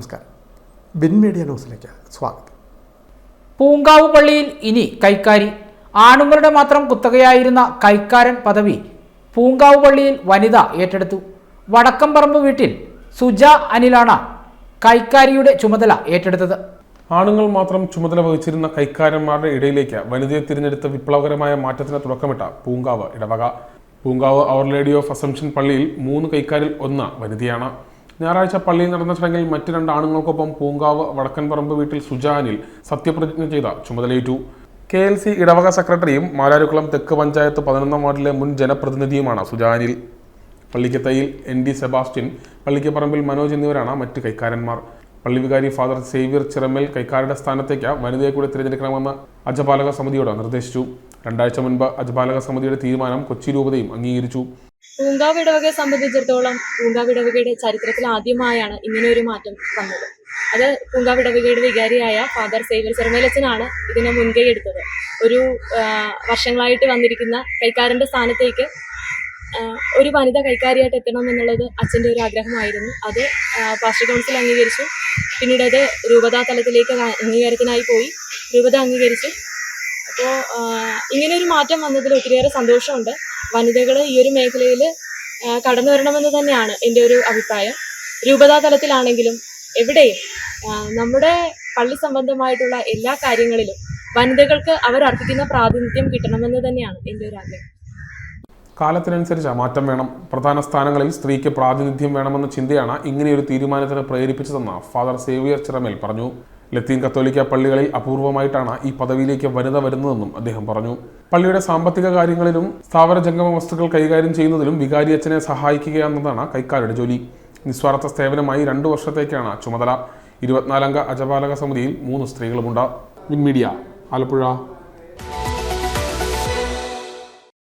നമസ്കാരം. Bin media ന്യൂസിലേക്ക് സ്വാഗതം. പൂങ്കാവ് പള്ളിയിൽ ഇനി കൈക്കാരി. ആണുങ്ങളുടെ മാത്രം കുത്തകയായിരുന്ന കൈക്കാരൻ പദവി പൂങ്കാവ് പള്ളിയിൽ വനിത ഏറ്റെടുത്തു. വടക്കംപറമ്പ് വീട്ടിൽ സുജ അനിലാണ് കൈക്കാരിയുടെ ചുമതല ഏറ്റെടുത്തത്. ആണുങ്ങൾ മാത്രം ചുമതല വഹിച്ചിരുന്ന കൈക്കാരന്മാരുടെ ഇടയിലേക്ക് വനിതയെ തിരഞ്ഞെടുത്ത വിപ്ലവകരമായ മാറ്റത്തിന് തുടക്കമിട്ട പൂങ്കാവ് ഇടവക. Poonkavu our lady of assumption പള്ളിയിൽ മൂന്ന് കൈക്കാരിൽ ഒന്ന് വനിതയാണ്. ഞായറാഴ്ച പള്ളിയിൽ നടന്ന ചടങ്ങിൽ മറ്റു രണ്ട് ആണുങ്ങൾക്കൊപ്പം പൂങ്കാവ് വടക്കൻപറമ്പ് വീട്ടിൽ സുജാനിൽ സത്യപ്രതിജ്ഞ ചെയ്ത ചുമതലയേറ്റു. കെ എൽ സി ഇടവക സെക്രട്ടറിയും മാരാരുക്കുളം തെക്ക് പഞ്ചായത്ത് പതിനൊന്നാം വാർഡിലെ മുൻ ജനപ്രതിനിധിയുമാണ് സുജാനിൽ. Pallikkathayil N D Sebastian Pallikkaparambil Manoj എന്നിവരാണ് മറ്റ് കൈക്കാരന്മാർ. പള്ളി വികാരി ഫാദർ സേവ്യർ ചിറമേൽ കൈക്കാരുടെ സ്ഥാനത്തേക്ക് വനിതയെ കൂടി തിരഞ്ഞെടുക്കണമെന്ന് അജപാലക സമിതിയോട് നിർദ്ദേശിച്ചു. രണ്ടാഴ്ച മുൻപ് അജപാലക സമിതിയുടെ തീരുമാനം കൊച്ചി രൂപതയും അംഗീകരിച്ചു. പൂങ്കാവ് ഇടവകയെ സംബന്ധിച്ചിടത്തോളം പൂങ്കാവ് ഇടവകയുടെ ചരിത്രത്തിൽ ആദ്യമായാണ് ഇങ്ങനെ ഒരു മാറ്റം വന്നത്. അത് പൂങ്കാവ് ഇടവകയുടെ വികാരിയായ ഫാദർ സേവ്യർ ചെറുമേലച്ചനാണ് ഇതിനെ മുൻകൈ എടുത്തത്. ഒരു വർഷങ്ങളായിട്ട് വന്നിരിക്കുന്ന കൈക്കാരന്റെ സ്ഥാനത്തേക്ക് ഒരു വനിത കൈക്കാരിയായിട്ട് എത്തണം എന്നുള്ളത് അച്ഛന്റെ ഒരു ആഗ്രഹമായിരുന്നു. അത് ഫാസ്റ്റ് കൗൺസിൽ അംഗീകരിച്ചു. പിന്നീട് അത് രൂപതാ തലത്തിലേക്ക് അംഗീകാരത്തിനായി പോയി. രൂപത അംഗീകരിച്ചു. അപ്പോൾ ഇങ്ങനെ ഒരു മാറ്റം വന്നതിൽ ഒത്തിരിയേറെ സന്തോഷമുണ്ട്. വനിതകൾ ഈ ഒരു മേഖലയിൽ കടന്നു വരണമെന്ന് തന്നെയാണ് എന്റെ ഒരു അഭിപ്രായം. രൂപതാ തലത്തിലാണെങ്കിലും എവിടെയും നമ്മുടെ പള്ളി സംബന്ധമായിട്ടുള്ള എല്ലാ കാര്യങ്ങളിലും വനിതകൾക്ക് അവർ അർപ്പിക്കുന്ന പ്രാതിനിധ്യം കിട്ടണമെന്ന് തന്നെയാണ് എന്റെ ഒരു ആഗ്രഹം. കാലത്തിനനുസരിച്ച് മാറ്റം വേണം. പ്രധാന സ്ഥാനങ്ങളിൽ സ്ത്രീക്ക് പ്രാതിനിധ്യം വേണമെന്ന ചിന്തയാണ് ഇങ്ങനെയൊരു തീരുമാനത്തിന് പ്രേരിപ്പിച്ചതെന്ന് ഫാദർ സേവിയർ ചിറമേൽ പറഞ്ഞു. ലത്തീൻ കത്തോലിക്ക പള്ളികളിൽ അപൂർവമായിട്ടാണ് ഈ പദവിയിലേക്ക് വനിത വരുന്നതെന്നും അദ്ദേഹം പറഞ്ഞു. പള്ളിയുടെ സാമ്പത്തിക കാര്യങ്ങളിലും സ്ഥാവര ജംഗമ വസ്തുക്കൾ കൈകാര്യം ചെയ്യുന്നതിലും വികാരി അച്ഛനെ സഹായിക്കുക എന്നതാണ് കൈക്കാരുടെ ജോലി. നിസ്വാർത്ഥ സേവനമായി രണ്ടു വർഷത്തേക്കാണ് ചുമതല. ഇരുപത്തിനാലംഗ അജപാലക സമിതിയിൽ മൂന്ന് സ്ത്രീകളുമുണ്ട്. മീഡിയ ആലപ്പുഴ.